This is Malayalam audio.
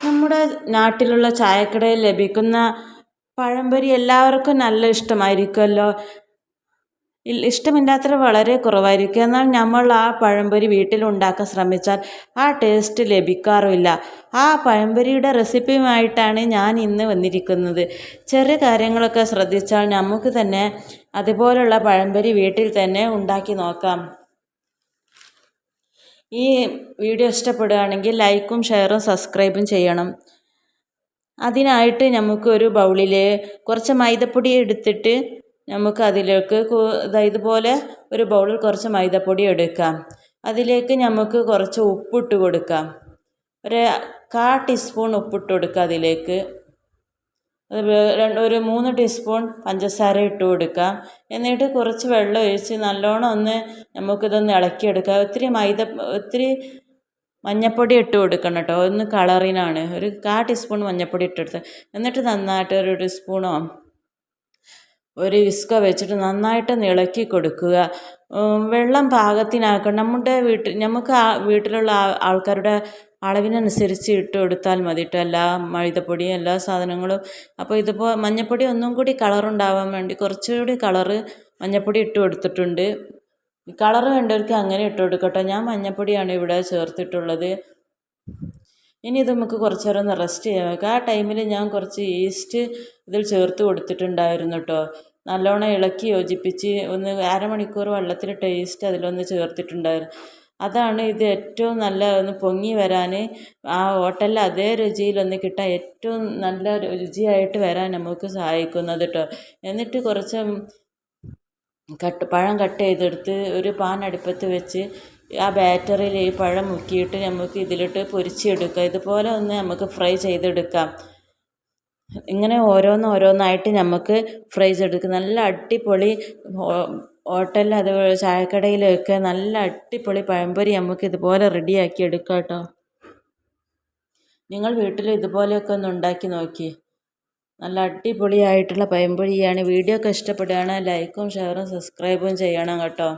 നമ്മുടെ നാട്ടിലുള്ള ചായക്കടയിൽ ലഭിക്കുന്ന പഴംപൊരി എല്ലാവർക്കും നല്ല ഇഷ്ടമായിരിക്കുമല്ലോ. ഇഷ്ടമില്ലാത്തത് വളരെ കുറവായിരിക്കും. എന്നാൽ നമ്മൾ ആ പഴംപൊരി വീട്ടിൽ ഉണ്ടാക്കാൻ ശ്രമിച്ചാൽ ആ ടേസ്റ്റ് ലഭിക്കാറുമില്ല. ആ പഴംപൊരിയുടെ റെസിപ്പിയുമായിട്ടാണ് ഞാൻ ഇന്ന് വന്നിരിക്കുന്നത്. ചെറിയ കാര്യങ്ങളൊക്കെ ശ്രദ്ധിച്ചാൽ നമുക്ക് തന്നെ അതുപോലുള്ള പഴംപൊരി വീട്ടിൽ തന്നെ ഉണ്ടാക്കി നോക്കാം. ഈ വീഡിയോ ഇഷ്ടപ്പെടുകയാണെങ്കിൽ ലൈക്കും ഷെയറും സബ്സ്ക്രൈബും ചെയ്യണം. അതിനായിട്ട് നമുക്ക് ഒരു ബൗളിൽ കുറച്ച് മൈദപ്പൊടി എടുത്തിട്ട് നമുക്ക് അതിലേക്ക് ഇതുപോലെ ഒരു ബൗളിൽ കുറച്ച് മൈദപ്പൊടി എടുക്കാം. അതിലേക്ക് നമുക്ക് കുറച്ച് ഉപ്പിട്ട് കൊടുക്കാം. ഒരു കാ ടീസ്പൂൺ ഉപ്പിട്ട് കൊടുക്കുക അതിലേക്ക്. ഒരു മൂന്ന് ടീസ്പൂൺ പഞ്ചസാര ഇട്ട് കൊടുക്കാം എന്നിട്ട് കുറച്ച് വെള്ളം ഒഴിച്ച് നല്ലോണം ഒന്ന് നമുക്കിതൊന്ന് ഇളക്കിയെടുക്കാം ഒത്തിരി മൈദ ഒത്തിരി മഞ്ഞപ്പൊടി ഇട്ട് കൊടുക്കണം കേട്ടോ. ഒന്ന് കളറിനാണ്. ഒരു കാ ടീസ്പൂൺ മഞ്ഞൾപ്പൊടി ഇട്ടെടുത്ത് എന്നിട്ട് നന്നായിട്ട് ഒരു ടീസ്പൂണോ ഒരു വിസ്കോ വെച്ചിട്ട് നന്നായിട്ട് ഇളക്കി കൊടുക്കുക. വെള്ളം പാകത്തിനാക്കണം. നമ്മുടെ വീട്ടിൽ നമുക്ക് ആ വീട്ടിലുള്ള ആൾക്കാരുടെ അളവിനനുസരിച്ച് ഇട്ട് കൊടുത്താൽ മതി കേട്ടോ എല്ലാ മൈദപ്പൊടിയും എല്ലാ സാധനങ്ങളും. അപ്പോൾ ഇതിപ്പോൾ മഞ്ഞൾപ്പൊടി ഒന്നും കൂടി കളറുണ്ടാവാൻ വേണ്ടി കുറച്ചുകൂടി കളറ് മഞ്ഞൾപ്പൊടി ഇട്ട് കൊടുത്തിട്ടുണ്ട്. കളർ വേണ്ടവർക്ക് അങ്ങനെ ഇട്ട് കൊടുക്കട്ടെ. ഞാൻ മഞ്ഞൾപ്പൊടിയാണ് ഇവിടെ ചേർത്തിട്ടുള്ളത്. ഇനി ഇത് നമുക്ക് കുറച്ച് നേരം ഒന്ന് റെസ്റ്റ് ചെയ്യാൻ ആ ടൈമിൽ ഞാൻ കുറച്ച് ഈസ്റ്റ് ഇതിൽ ചേർത്ത് കൊടുത്തിട്ടുണ്ടായിരുന്നു കേട്ടോ നല്ലോണം ഇളക്കി യോജിപ്പിച്ച് ഒന്ന് അരമണിക്കൂർ വെള്ളത്തിൽ ടേസ്റ്റ് അതിലൊന്ന് ചേർത്തിട്ടുണ്ടായിരുന്നു. അതാണ് ഇത് ഏറ്റവും നല്ല ഒന്ന് പൊങ്ങി വരാൻ ആ ഹോട്ടലിൽ അതേ രുചിയിലൊന്ന് കിട്ടാൻ ഏറ്റവും നല്ല രുചിയായിട്ട് വരാൻ നമുക്ക് സഹായിക്കുന്നത് കേട്ടോ എന്നിട്ട് കുറച്ച് കട്ട് പഴം കട്ട് ചെയ്തെടുത്ത് ഒരു പാൻ അടുപ്പത്ത് വെച്ച് ആ ബാറ്ററിയിൽ ഈ പഴം മുക്കിയിട്ട് നമുക്ക് ഇതിലിട്ട് പൊരിച്ചെടുക്കാം. ഇതുപോലെ ഒന്ന് നമുക്ക് ഫ്രൈ ചെയ്തെടുക്കാം. ഇങ്ങനെ ഓരോന്ന് ഓരോന്നായിട്ട് നമുക്ക് ഫ്രൈസ് ചെയ്തെടുക്കാം നല്ല അടിപൊളി ഹോട്ടലിൽ അതുപോലെ ചായക്കടയിലൊക്കെ നല്ല അടിപൊളി പഴംപൊരി നമുക്ക് ഇതുപോലെ റെഡിയാക്കി എടുക്കാം കേട്ടോ. നിങ്ങൾ വീട്ടിൽ ഇതുപോലെയൊക്കെ ഒന്ന് ഉണ്ടാക്കി നോക്കി. നല്ല അടിപൊളിയായിട്ടുള്ള പഴംപൊരിയാണ്. വീഡിയോ ഒക്കെ ഇഷ്ടപ്പെടുകയാണ് ലൈക്കും ഷെയറും സബ്സ്ക്രൈബും ചെയ്യണം കേട്ടോ.